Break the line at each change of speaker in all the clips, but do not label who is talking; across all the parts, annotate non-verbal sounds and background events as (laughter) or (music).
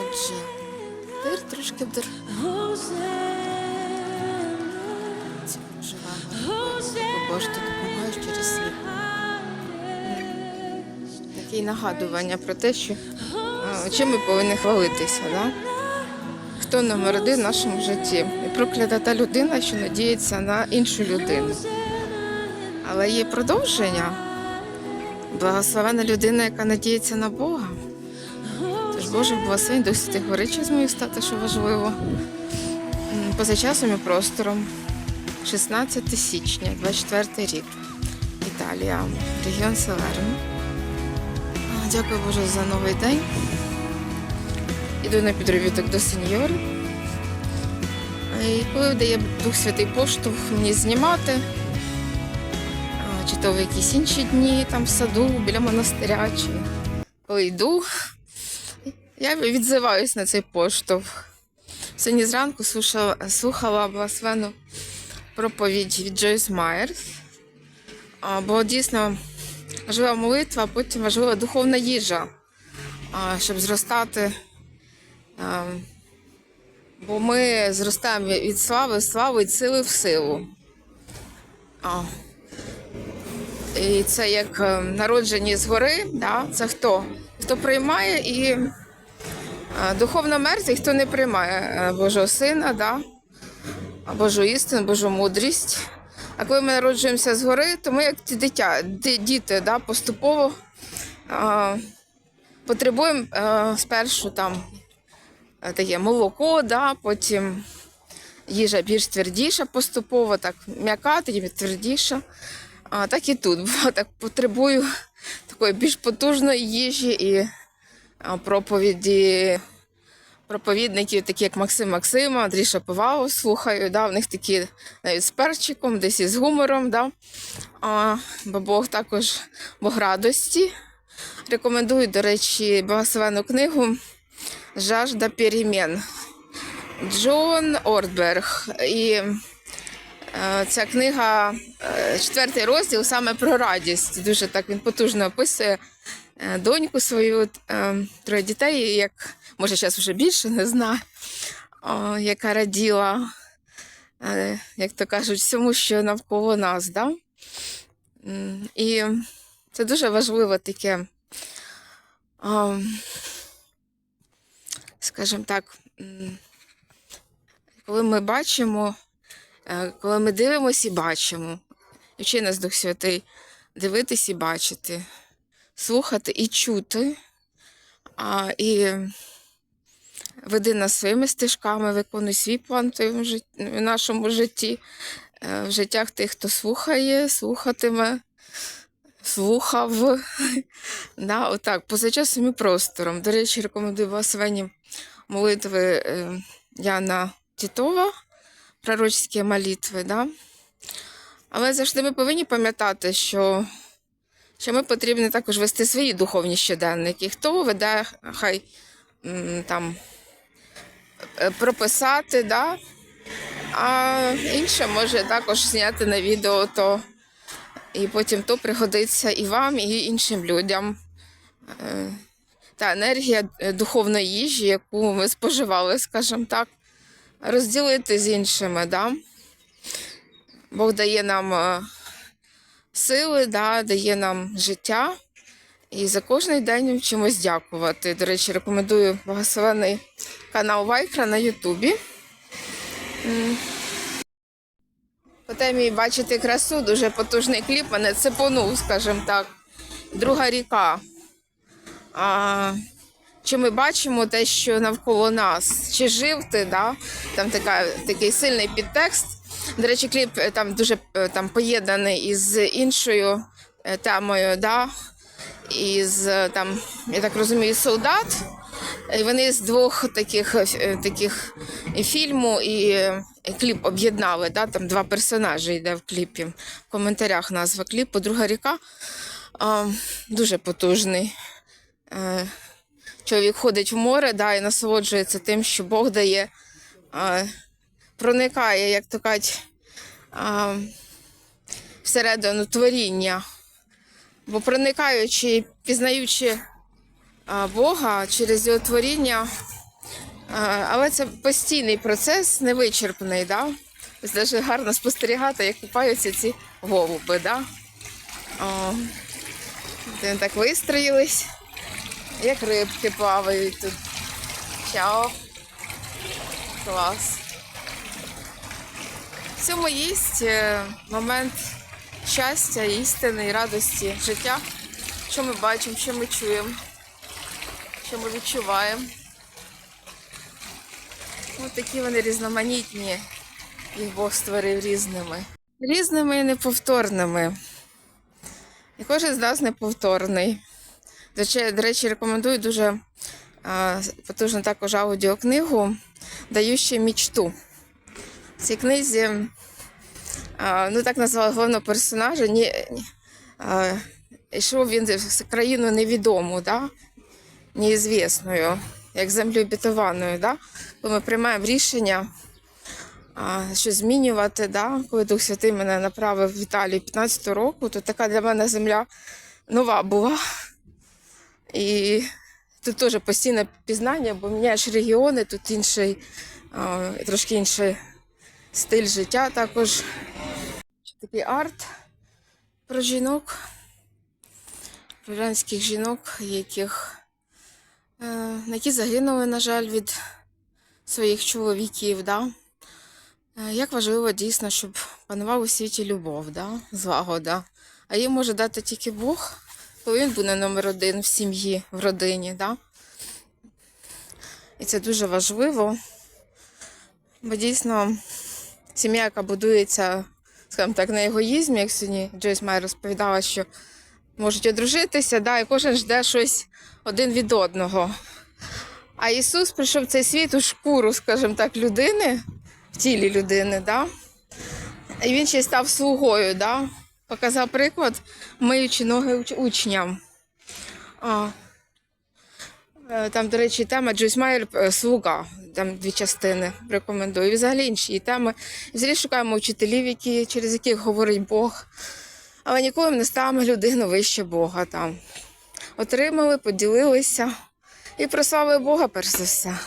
Отже, дир трошки. Бо Боже, ти допомагаєш через світ. Такі нагадування про те, що чим ми повинні хвалитися, да? хто номер один в нашому житті. І проклята та людина, що надіється на іншу людину. Але є продовження. Благословена людина, яка надіється на Бога. Боже, благословень до святих горичів з моїх стати, що важливо. Поза часом і простором. 16 січня, 24 рік. Італія, регіон Селерно. Дякую Боже за новий день. Іду на підробіток до сеньори. І коли дає Дух Святий поштовх мені знімати, чи то в якісь інші дні, там в саду, біля монастиря, чи коли йду, я відзиваюсь на цей поштовх. Сьогодні зранку слушала, слухала благословену проповідь від Джойс Майерс. Бо дійсно важлива молитва, а потім важлива духовна їжа, щоб зростати. Бо ми зростаємо від слави в славу, від сили в силу. І це як е, народжені згори, да? це хто? Хто приймає і духовно мертвий, хто не приймає е, Божого Сина, да? Божу істину, Божу мудрість. А коли ми народжуємося згори, то ми як ті дитя, діти, да? поступово е, потребуємо е, спершу там е, таке молоко, да? потім їжа більш твердіша поступово, так м'яка, тоді твердіша. А, так і тут. (laughs) Бо так потребую такої більш потужної їжі і а, проповіді проповідників, такі як Максим Максима, Андрій Шаповалов, слухаю. Да, в них такі навіть з перчиком, десь із гумором. Да. А, бо Бог також Бог радості. Рекомендую, до речі, благословену книгу Жажда перемін. Джон Ордберг. І ця книга, е, четвертий розділ саме про радість. Дуже так він потужно описує е, доньку свою, е, троє дітей, як може зараз вже більше не знаю, яка раділа, е, як то кажуть, всьому, що навколо нас. Да? І це дуже важливо таке, скажімо так, коли ми бачимо, е, коли ми дивимося і бачимо, і вчи нас Дух Святий, дивитись і бачити, слухати і чути, а, і веди нас своїми стежками, виконуй свій план в, нашому житті, е, в життях тих, хто слухає, слухатиме, слухав. (laughs) да, отак, поза часом і простором. До речі, рекомендую благословенні молитви е, Яна Тітова, пророчські молитви. Да? Але завжди ми повинні пам'ятати, що, що ми потрібні також вести свої духовні щоденники. Хто веде, хай там е, прописати, да? а інше може також зняти на відео, то і потім то пригодиться і вам, і іншим людям. Е, Та енергія е, духовної їжі, яку ми споживали, скажімо так, розділити з іншими. Да? Бог дає нам е, сили, да, дає нам життя. І за кожний день вчимось дякувати. До речі, рекомендую благословений канал Вайкра на Ютубі. По темі бачити красу, дуже потужний кліп, мене цепонув, скажімо так. Друга ріка. А, чи ми бачимо те, що навколо нас? Чи жив ти? Да? Там така, такий сильний підтекст. До речі, кліп е, там дуже е, там, поєднаний із іншою е, темою, да? із там, я так розумію, солдат. І вони з двох таких, таких фільму і кліп об'єднали. Да? Там два персонажі йде в кліпі. В коментарях назва кліпу. Друга ріка. А, дуже потужний. Чоловік ходить в море да, і насолоджується тим, що Бог дає, е, проникає, як то кажуть, е, всередину творіння. Бо проникаючи, пізнаючи а, Бога, через його творіння. А, Але це постійний процес, невичерпний. Да? Ось дуже гарно спостерігати, як купаються ці голуби. Да? О, так вистроїлись, як рибки плавають тут. Чао. Клас. В цьому є е, момент щастя, істини і радості життя, що ми бачимо, що ми чуємо, що ми відчуваємо. Ось такі вони різноманітні, їх Бог створив різними. Різними і неповторними. І кожен з нас неповторний. До речі, рекомендую дуже потужну також аудіокнигу Даючи мічту. В цій книзі, ну так назвали головного персонажа, ні, йшов він в країну невідому, да? неізвісною, як землю обітованою. Да? Коли ми приймаємо рішення, що змінювати, да? коли Дух Святий мене направив в Італію 15 року, то така для мене земля нова була. І тут теж постійне пізнання, бо міняєш регіони, тут інший, трошки інший стиль життя також. Такий арт про жінок, про іранських жінок, яких, е, які загинули, на жаль, від своїх чоловіків. Да? Е, Як важливо дійсно, щоб панував у світі любов, да? злагода. А її може дати тільки Бог, він буде номер один в сім'ї, в родині. Да? І це дуже важливо. Бо дійсно сім'я, яка будується, скажімо так, на егоїзмі, як сьогодні Джойс Май розповідала, що можуть одружитися, да, і кожен жде щось один від одного. А Ісус прийшов в цей світ у шкуру, скажімо так, людини, в тілі людини, да? і він ще став слугою, да? Показав приклад, миючи ноги учням. А, Е, Там, до речі, тема Джойс Майер е, слуга. Там дві частини рекомендую. І взагалі інші теми. І Взагалі шукаємо вчителів, які, через яких говорить Бог. Але ніколи не ставимо людину вище Бога. Там. Отримали, поділилися і прославили Бога перш за все.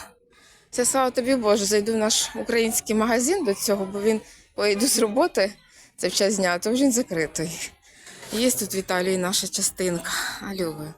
Це слава тобі, Боже. Зайду в наш український магазин до цього, бо він, йду з роботи, це в час дня, то він закритий. Є тут в Італії наша частинка. Алюбую.